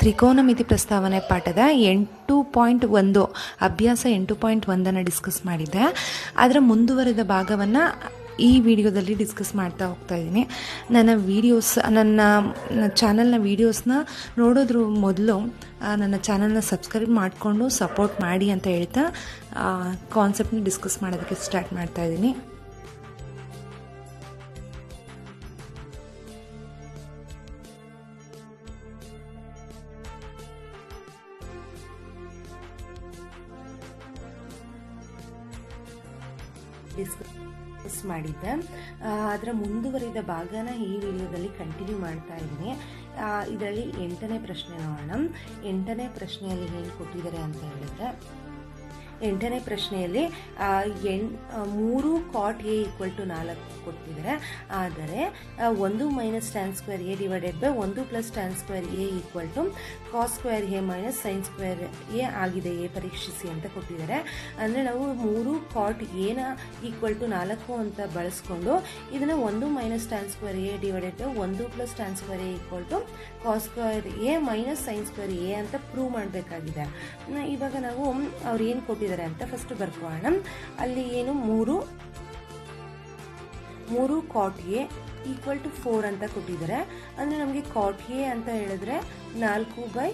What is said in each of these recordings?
ತ್ರಿಕೋನಮಿತಿ ಪ್ರಸ್ತಾವನೆ ಪಾಠದ ಎಂಟು ಪಾಯಿಂಟ್ ಒಂದು, ಅಭ್ಯಾಸ ಎಂಟು ಪಾಯಿಂಟ್ ಒಂದನ್ನು ಡಿಸ್ಕಸ್ ಮಾಡಿದ್ದೆ. ಅದರ ಮುಂದುವರೆದ ಭಾಗವನ್ನು ಈ ವಿಡಿಯೋದಲ್ಲಿ ಡಿಸ್ಕಸ್ ಮಾಡ್ತಾ ಹೋಗ್ತಾ ಇದ್ದೀನಿ. ನನ್ನ ವೀಡಿಯೋಸ್, ನನ್ನ ಚಾನಲ್ನ ವೀಡಿಯೋಸ್ನ ನೋಡೋದ್ರ ಮೊದಲು ನನ್ನ ಚಾನಲ್ನ ಸಬ್ಸ್ಕ್ರೈಬ್ ಮಾಡಿಕೊಂಡು ಸಪೋರ್ಟ್ ಮಾಡಿ ಅಂತ ಹೇಳ್ತಾ ಕಾನ್ಸೆಪ್ಟ್ನ ಡಿಸ್ಕಸ್ ಮಾಡೋದಕ್ಕೆ ಸ್ಟಾರ್ಟ್ ಮಾಡ್ತಾ ಇದ್ದೀನಿ. ಡಿಸ್ಕಸ್ ಮಾಡಿದ್ದೆ. ಅದರ ಮುಂದುವರಿದ ಭಾಗನ ಈ ವಿಡಿಯೋದಲ್ಲಿ ಕಂಟಿನ್ಯೂ ಮಾಡ್ತಾ ಇದ್ದೀನಿ. ಇದರಲ್ಲಿ ಎಂಟನೇ ಪ್ರಶ್ನೆ ನೋಡೋಣ. ಎಂಟನೇ ಪ್ರಶ್ನೆಯಲ್ಲಿ ಏನು ಕೊಟ್ಟಿದ್ದಾರೆ ಅಂತ ಹೇಳಿದ್ರೆ ಎಂಟನೇ ಪ್ರಶ್ನೆಯಲ್ಲಿ ಎಣ್ ಮೂರು ಕಾಟ್ ಎ ಈಕ್ವಲ್ ಟು ನಾಲ್ಕು ಕೊಟ್ಟಿದ್ದಾರೆ. ಆದರೆ ಒಂದು minus tan square A divided by ಒಂದು plus tan square A equal to cos square A minus sin square A ಆಗಿದೆ ಎ ಪರೀಕ್ಷಿಸಿ ಅಂತ ಕೊಟ್ಟಿದ್ದಾರೆ. ಅಂದರೆ ನಾವು ಮೂರು ಕಾಟ್ ಎನ ಈಕ್ವಲ್ ಟು ನಾಲ್ಕು ಅಂತ ಬಳಸ್ಕೊಂಡು ಇದನ್ನು ಒಂದು minus tan square A divided by ಒಂದು plus tan square A equal to cos square A minus sin square A ಅಂತ ಪ್ರೂವ್ ಮಾಡಬೇಕಾಗಿದೆ. ಇವಾಗ ನಾವು ಅವ್ರು ಏನು ಕೊಟ್ಟಿದ್ದಾರೆ? ಅಂತ ಫಸ್ಟ್ ಬರ್ಕೋಣ. ಅಲ್ಲಿ ಏನು ಮೂರು ಮೂರು cot A equal to four ಅಂತ ಕೊಟ್ಟಿದ್ದಾರೆ. ಅಂದರೆ ನಮಗೆ ಕಾಟ್ ಎ ಅಂತ ಹೇಳಿದ್ರೆ ನಾಲ್ಕು ಬೈ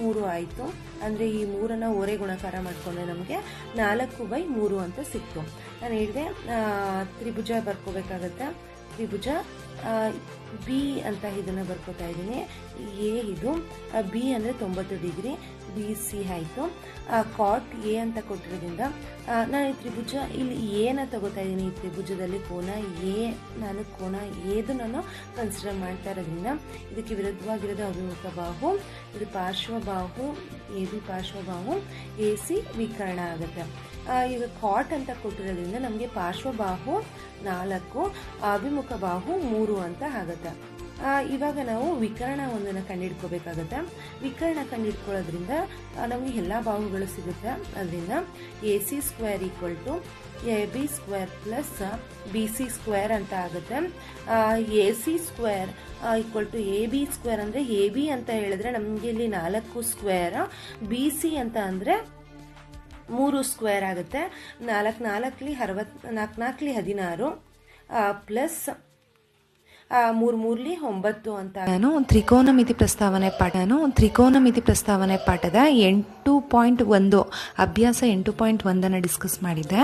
ಮೂರು ಆಯಿತು. ಅಂದರೆ ಈ ಮೂರನ್ನು ಒರೆ ಗುಣಕಾರ ಮಾಡಿಕೊಂಡ್ರೆ ನಮಗೆ ನಾಲ್ಕು ಬೈ ಮೂರು ಅಂತ ಸಿಕ್ತು. ನಾನು ಹೇಳಿದೆ ತ್ರಿಭುಜ ಬರ್ಕೋಬೇಕಾಗತ್ತೆ? ತ್ರಿಭುಜ ಬಿ ಅಂತ ಇದನ್ನು ಬರ್ಕೋತಾ ಇದ್ದೀನಿ. ಎ ಇದು ಬಿ ಅಂದರೆ ತೊಂಬತ್ತು ಡಿಗ್ರಿ, ಬಿ, ಸಿ ಆಯಿತು. ಕಾಟ್ ಎ ಅಂತ ಕೊಟ್ಟಿರೋದ್ರಿಂದ ನಾನು ಈ ತ್ರಿಭುಜ, ಇಲ್ಲಿ ಎನ ತಗೋತಾ ಇದ್ದೀನಿ ಈ ತ್ರಿಭುಜದಲ್ಲಿ ಕೋನ ಎ, ನಾನು ಕೋನ ಎದು ನಾನು ಕನ್ಸಿಡರ್ ಮಾಡ್ತಾ ಇರೋದ್ರಿಂದ, ಇದಕ್ಕೆ ವಿರುದ್ಧವಾಗಿರೋದು ಅಭಿಮುಖ ಬಾಹು, ಇದು ಪಾರ್ಶ್ವಬಾಹು ಎ ಬಿ ಪಾರ್ಶ್ವಬಾಹು ಎ ಸಿ ವಿಕರ್ಣ ಆಗುತ್ತೆ. ಈಗ ಕಾಟ್ ಅಂತ ಕೊಟ್ಟಿರೋದ್ರಿಂದ ನಮಗೆ ಪಾರ್ಶ್ವಬಾಹು ನಾಲ್ಕು, ಅಭಿಮುಖ ಬಾಹು ಮೂರು ಅಂತ ಆಗುತ್ತೆ. ಇವಾಗ ನಾವು ವಿಕರಣ ಒಂದನ್ನು ಕಂಡುಹಿಡ್ಕೋಬೇಕಾಗತ್ತೆ ವಿಕರಣ ಕಂಡುಹಿಡ್ಕೊಳ್ಳೋದ್ರಿಂದ ನಮಗೆ ಎಲ್ಲ ಬಾಹುಗಳು ಸಿಗುತ್ತೆ. ಅದರಿಂದ A C square equal to A B square plus B C square ಅಂತ ಆಗುತ್ತೆ. A C square equal to A B square ಅಂದರೆ ಎ ಬಿ ಅಂತ ಹೇಳಿದ್ರೆ ನಮಗೆ ಇಲ್ಲಿ ನಾಲ್ಕು ಸ್ಕ್ವೇರ್, ಬಿ ಸಿ ಅಂತ ಅಂದರೆ ಮೂರು ಸ್ಕ್ವೇರ್ ಆಗುತ್ತೆ. ನಾಲ್ಕು ನಾಲ್ಕಲಿ ಅರವತ್ತು ನಾಲ್ಕು ನಾಲ್ಕಲಿ ಹದಿನಾರು ಪ್ಲಸ್ ಮೂರು ಮೂರ್ಲಿ ಒಂಬತ್ತು ಅಂತ ನಾನು ತ್ರಿಕೋನಮಿತಿ ಪ್ರಸ್ತಾವನೆ ಪಾಠ, ನಾನು ತ್ರಿಕೋನಮಿತಿ ಪ್ರಸ್ತಾವನೆ ಪಾಠದ ಎಂಟು ಪಾಯಿಂಟ್ ಒಂದು, ಅಭ್ಯಾಸ ಎಂಟು ಪಾಯಿಂಟ್ ಒಂದನ್ನು ಡಿಸ್ಕಸ್ ಮಾಡಿದ್ದೆ.